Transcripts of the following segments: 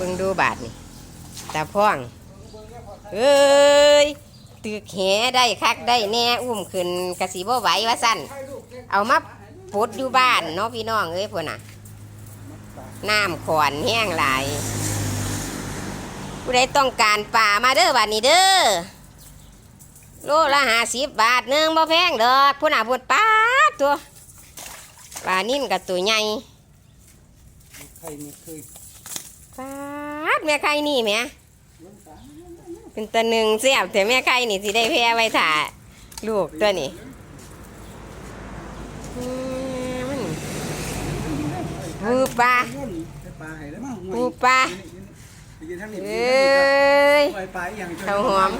เบิ่งดูบาทนี่ตาพ่องเอ้ยตึกแหได้คักได้แน่อุ้มขึ้นกระสิบ่ไหวว่าสั่นเอามาปดอยู่บ้านเนาะพี่น้องเอ้ยพุ่นน่ะน้ำขอนแห้งหลายผู้ใดต้องการป่ามาเด้อบัดนี้เด้อโลละห้าสิบบาทหนึงบ่แพงดอกพุ่นน่ะพุ่นป้าตัวปลานิ่นกับตัวใหญ่ใครไม่เคย ปาดแม่ไข่นี่แหม่เป็นตะหนึ่งเสียบแต่แม่ไข่นี่สิได้แพ้ไว้ถ่าลูกตัวนี้อืมมันปูปลาย่นไปปลาให้แล้วมั้งปูปลาไปยืนทางนี้เอ้ยไปปลาอย่างข้าวหอม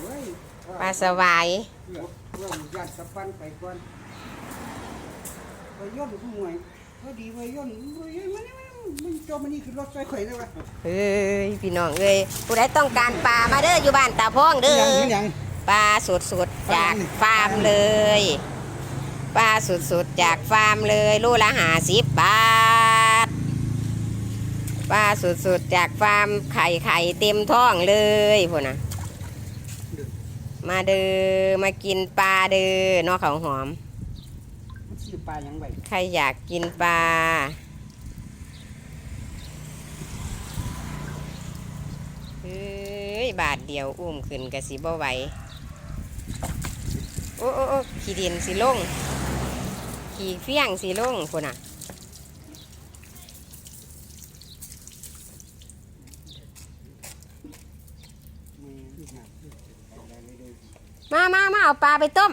เฮ้ยปลาสวายเพื่อเพื่อญาติสะปันไปก่อนไปย่นผู้หวยพอดีไปย่นไปย่นมันนี่ มันจอมันนี่คือรถไฟไข่เลยวะเอ้ยพี่น้องเอ้ยผู้ใดต้องการปลามาเด้ออยู่บ้านตาพ้องเด้อยังยังปลาสดๆจากฟาร์มเลยปลาสดๆจากฟาร์มเลยลูกละหาสิบบาทปลาสดๆจากฟาร์มไข่ไข่เต็มท้องเลยพวกนะมาเด้อมากินปลาเด้อเนอกเขาวหอมมันซื้อปลายังไงใครอยากกินปลา เฮ้ย บาทเดียวอุ้มขึ้นกระสิบ่ไหวโอ้โอ้ขี้ดินสิลง ขี่เฟี้ยงสิลงพุ่นน่ะ มามามาเอาปลาไปต้ม